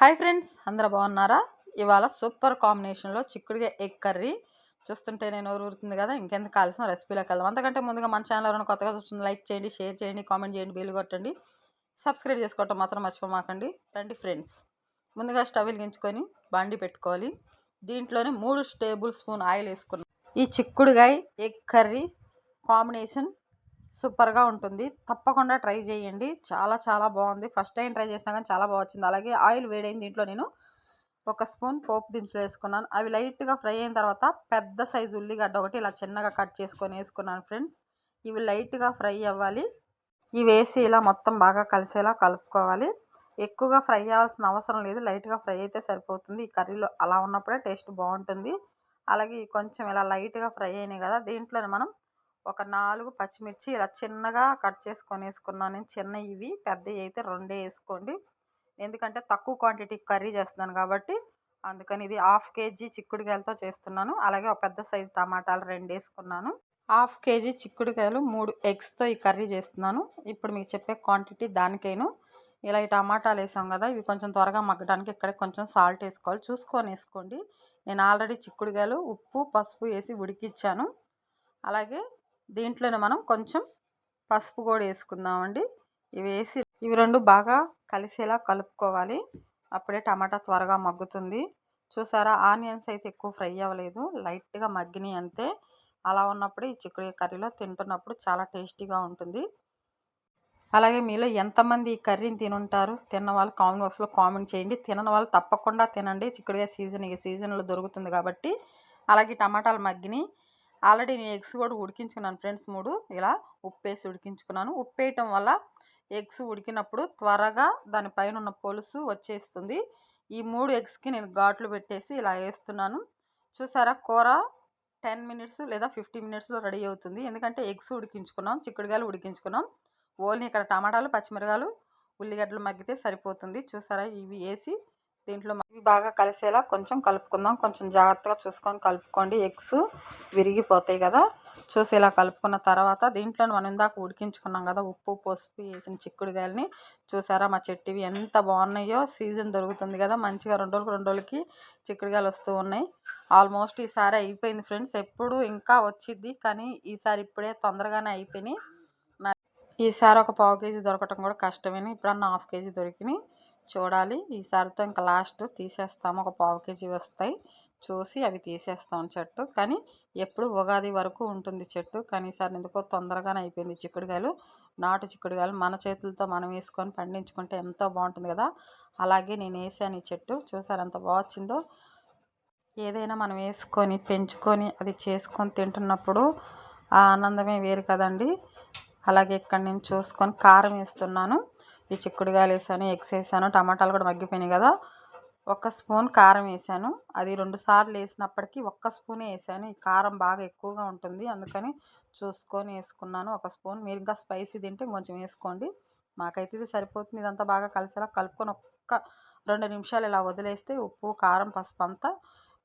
Hi friends అందరూ బాగున్నారా? ఇవాళ సూపర్ కాంబినేషన్లో చిక్కుడుగా ఎగ్ కర్రీ. చూస్తుంటే నేను ఊరుతుంది కదా ఇంకెందుకు కావాల్సిన రెసిపీలోకి వెళ్దాం. అంతకంటే ముందుగా మన ఛానల్ ఎవరైనా కొత్తగా చూస్తుంది లైక్ చేయండి షేర్ చేయండి కామెంట్ చేయండి బిల్లు కొట్టండి. సబ్స్క్రైబ్ చేసుకోవటం మాత్రం మర్చిపోమాకండి. రండి ఫ్రెండ్స్ ముందుగా స్టవ్ వెలిగించుకొని బండి పెట్టుకోవాలి. దీంట్లోనే మూడు టేబుల్ స్పూన్ ఆయిల్ వేసుకున్నాం. ఈ చిక్కుడుగాయ ఎగ్ కర్రీ కాంబినేషన్ సూపర్గా ఉంటుంది. తప్పకుండా ట్రై చేయండి. చాలా చాలా బాగుంది. ఫస్ట్ టైం ట్రై చేసినా కానీ చాలా బాగా వచ్చింది. అలాగే ఆయిల్ వేడైంది దీంట్లో నేను ఒక స్పూన్ పోపు దినుసులు వేసుకున్నాను. అవి లైట్గా ఫ్రై అయిన తర్వాత పెద్ద సైజు ఉల్లిగడ్డ ఒకటి ఇలా చిన్నగా కట్ చేసుకొని వేసుకున్నాను ఫ్రెండ్స్. ఇవి లైట్గా ఫ్రై అవ్వాలి. ఇవి వేసి ఇలా మొత్తం బాగా కలిసేలా కలుపుకోవాలి. ఎక్కువగా ఫ్రై అవ్వాల్సిన అవసరం లేదు. లైట్గా ఫ్రై అయితే సరిపోతుంది. ఈ కర్రీలో అలా ఉన్నప్పుడే టేస్ట్ బాగుంటుంది. అలాగే కొంచెం ఇలా లైట్గా ఫ్రై అయినాయి కదా దీంట్లోనే మనం ఒక నాలుగు పచ్చిమిర్చి ఇలా చిన్నగా కట్ చేసుకొని వేసుకున్నాను నేను చిన్న ఇవి పెద్దవి అయితే రెండే వేసుకోండి. ఎందుకంటే తక్కువ క్వాంటిటీ కర్రీ చేస్తున్నాను కాబట్టి అందుకని ఇది హాఫ్ కేజీ చిక్కుడుకాయలతో చేస్తున్నాను. అలాగే ఒక పెద్ద సైజు టమాటాలు రెండు వేసుకున్నాను. హాఫ్ కేజీ చిక్కుడుకాయలు మూడు ఎగ్స్తో ఈ కర్రీ చేస్తున్నాను. ఇప్పుడు మీకు చెప్పే క్వాంటిటీ దానికైనా. ఇలా ఈ టమాటాలు వేసాం కదా ఇవి కొంచెం త్వరగా మగ్గడానికి ఇక్కడ కొంచెం సాల్ట్ వేసుకోవాలి. చూసుకొని వేసుకోండి నేను ఆల్రెడీ చిక్కుడుకాయలు ఉప్పు పసుపు వేసి ఉడికిచ్చాను. అలాగే దీంట్లోనే మనం కొంచెం పసుపు కూడా వేసుకుందామండి. ఇవి వేసి ఇవి రెండు బాగా కలిసేలా కలుపుకోవాలి. అప్పుడే టమాటా త్వరగా మగ్గుతుంది. చూసారా? ఆనియన్స్ అయితే ఎక్కువ ఫ్రై అవ్వలేదు. లైట్గా మగ్గినాయి అంతే. అలా ఉన్నప్పుడు ఈ చిక్కుడు కర్రీలో తింటున్నప్పుడు చాలా టేస్టీగా ఉంటుంది. అలాగే మీలో ఎంతమంది ఈ కర్రీని తినుంటారు? తిన్న వాళ్ళు కామెంట్ బాక్స్లో కామెంట్ చేయండి. తినని వాళ్ళు తప్పకుండా తినండి. చిక్కుడుగా సీజన్ ఈ సీజన్లో దొరుకుతుంది కాబట్టి. అలాగే టమాటాలు మగ్గినాయి. ఆల్రెడీ నేను ఎగ్స్ కూడా ఉడికించుకున్నాను ఫ్రెండ్స్ మూడు. ఇలా ఉప్పు వేసి ఉడికించుకున్నాను. ఉప్పు వేయటం వల్ల ఎగ్స్ ఉడికినప్పుడు త్వరగా దానిపైన ఉన్న పొలుసు వచ్చేస్తుంది. ఈ మూడు ఎగ్స్కి నేను ఘాట్లు పెట్టేసి ఇలా వేస్తున్నాను. చూసారా? కూర టెన్ మినిట్స్ లేదా ఫిఫ్టీ మినిట్స్లో రెడీ అవుతుంది. ఎందుకంటే ఎగ్స్ ఉడికించుకున్నాం చిక్కుడుగాయలు ఉడికించుకున్నాం. ఓన్లీ ఇక్కడ టమాటాలు పచ్చిమిరకాయలు ఉల్లిగడ్డలు మగ్గితే సరిపోతుంది. చూసారా? ఇవి వేసి దీంట్లో ఇవి బాగా కలిసేలా కొంచెం కలుపుకుందాం. కొంచెం జాగ్రత్తగా చూసుకొని కలుపుకోండి. ఎగ్స్ విరిగిపోతాయి కదా. చూసి ఇలా కలుపుకున్న తర్వాత దీంట్లో మనం ఇందాక ఉడికించుకున్నాం కదా. ఉప్పు పసుపు వేసిన చిక్కుడుకాయలని చూసారా? మా చెట్టువి ఎంత బాగున్నాయో. సీజన్ దొరుకుతుంది కదా. మంచిగా రెండు రోజులకు రెండు రోజులకి చిక్కుడుకాయలు వస్తూ ఉన్నాయి. ఆల్మోస్ట్ ఈసారి అయిపోయింది ఫ్రెండ్స్. ఎప్పుడు ఇంకా వచ్చింది కానీ ఈసారి ఇప్పుడే తొందరగానే అయిపోయినాయి. ఈసారి ఒక పావు కేజీ దొరకటం కూడా కష్టమేని? ఇప్పుడన్నా హాఫ్ కేజీ దొరికినాయి. చూడాలి. ఈసారితో ఇంకా లాస్ట్ తీసేస్తాము. ఒక పావు కేజీ వస్తాయి. చూసి అవి తీసేస్తాం చెట్టు. కానీ ఎప్పుడు ఉగాది వరకు ఉంటుంది చెట్టు. కానీ ఈసారి ఎందుకో తొందరగానే అయిపోయింది చిక్కుడుకాయలు. నాటు చిక్కుడుకాయలు మన చేతులతో మనం వేసుకొని పండించుకుంటే ఎంతో బాగుంటుంది కదా. అలాగే నేను వేసాను ఈ చెట్టు. చూసారు ఎంత బాగొచ్చిందో ఏదైనా మనం వేసుకొని పెంచుకొని అది చేసుకొని తింటున్నప్పుడు ఆ ఆనందమే వేరు కదండి. అలాగే ఇక్కడ నేను చూసుకొని కారం వేస్తున్నాను. ఈ చిక్కుడుగాయలు వేసాను ఎగ్స్ వేసాను టమాటాలు కూడా మగ్గిపోయినాయి కదా. ఒక స్పూన్ కారం వేసాను. అది రెండు సార్లు వేసినప్పటికీ ఒక్క స్పూనే వేసాను. ఈ కారం బాగా ఎక్కువగా ఉంటుంది. అందుకని చూసుకొని వేసుకున్నాను. ఒక స్పూన్. మీరు ఇంకా స్పైసీ తింటే కొంచెం వేసుకోండి. మాకైతే ఇది సరిపోతుంది. ఇదంతా బాగా కలిసేలా కలుపుకొని ఒక్క రెండు నిమిషాలు ఇలా వదిలేస్తే ఉప్పు కారం పసుపు అంతా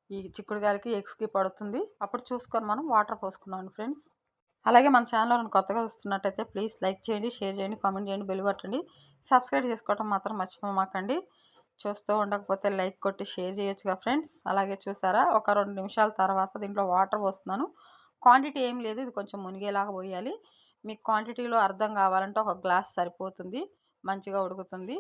ఈ చిక్కుడుగాయలకి ఎగ్స్కి పడుతుంది. అప్పుడు చూసుకొని మనం వాటర్ పోసుకుందాం ఫ్రెండ్స్. అలాగే మన ఛానల్లో నేను కొత్తగా వస్తున్నట్టయితే ప్లీజ్ లైక్ చేయండి షేర్ చేయండి కామెంట్ చేయండి బెల్ కొట్టండి. సబ్స్క్రైబ్ చేసుకోవటం మాత్రం మర్చిపోమాకండి. చూస్తూ ఉండకపోతే లైక్ కొట్టి షేర్ చేయొచ్చుగా ఫ్రెండ్స్. అలాగే చూసారా? ఒక రెండు నిమిషాల తర్వాత దీంట్లో వాటర్ పోస్తున్నాను. క్వాంటిటీ ఏం లేదు ఇది కొంచెం మునిగేలాగా పోయాలి. మీకు క్వాంటిటీలో అర్థం కావాలంటే ఒక గ్లాస్ సరిపోతుంది మంచిగా ఉడుకుతుంది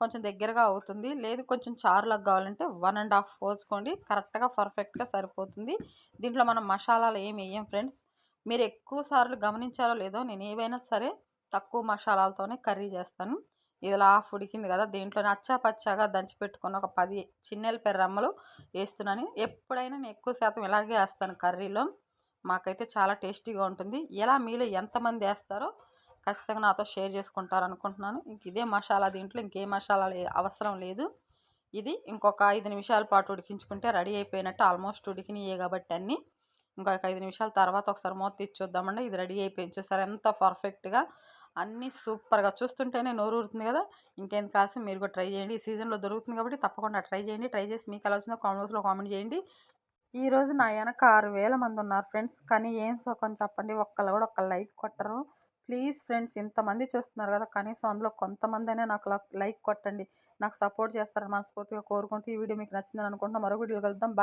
కొంచెం దగ్గరగా అవుతుంది. లేదు కొంచెం చారులకు కావాలంటే వన్ అండ్ హాఫ్ పోసుకోండి కరెక్ట్గా పర్ఫెక్ట్గా సరిపోతుంది. దీంట్లో మనం మసాలాలు ఏమి వేయం ఫ్రెండ్స్? మీరు ఎక్కువ సార్లు గమనించారో లేదో నేను ఏవైనా సరే తక్కువ మసాలాలతోనే కర్రీ చేస్తాను. ఇది హాఫ్ ఉడికింది కదా దీంట్లో అచ్చా పచ్చాగా దంచి పెట్టుకున్న ఒక పది చిన్నెల పెర్రమ్మలు వేస్తున్నాను. ఎప్పుడైనా నేను ఎక్కువ శాతం ఇలాగే వేస్తాను కర్రీలో. మాకైతే చాలా టేస్టీగా ఉంటుంది. ఎలా మీలో ఎంతమంది వేస్తారో ఖచ్చితంగా నాతో షేర్ చేసుకుంటారు అనుకుంటున్నాను ఇంక ఇదే మసాలా దీంట్లో ఇంకే మసాలా అవసరం లేదు. ఇది ఇంకొక ఐదు నిమిషాల పాటు ఉడికించుకుంటే రెడీ అయిపోయినట్టు ఆల్మోస్ట్ ఉడికినాయే కాబట్టి అన్నీ. ఇంకొక ఐదు నిమిషాల తర్వాత ఒకసారి మూత తీసి చూద్దామండి ఇది రెడీ అయిపోయింది. చూసారు ఎంత పర్ఫెక్ట్గా అన్నీ సూపర్గా. చూస్తుంటేనే నోరు ఊరుతుంది కదా. ఇంకేం కాసి మీరు కూడా ట్రై చేయండి. ఈ సీజన్లో దొరుకుతుంది కాబట్టి తప్పకుండా ట్రై చేయండి. ట్రై చేసి మీకు ఎలా వచ్చిందో కామెంట్స్లో కామెంట్ చేయండి. ఈరోజు నా వెనక ఆరు వేల మంది ఉన్నారు ఫ్రెండ్స్. కానీ ఏం సుఖం చెప్పండి. ఒక్కళ్ళు కూడా ఒక్క లైక్ కొట్టరు. ప్లీజ్ ఫ్రెండ్స్ ఇంతమంది చూస్తున్నారు కదా కనీసం అందులో కొంతమంది అయినా నాకు లైక్ కొట్టండి. నాకు సపోర్ట్ చేస్తారని మనస్ఫూర్తిగా కోరుకుంటూ ఈ వీడియో మీకు నచ్చిందని అనుకుంటున్నాను. మరో వీడియో కలుద్దాం. బాయ్.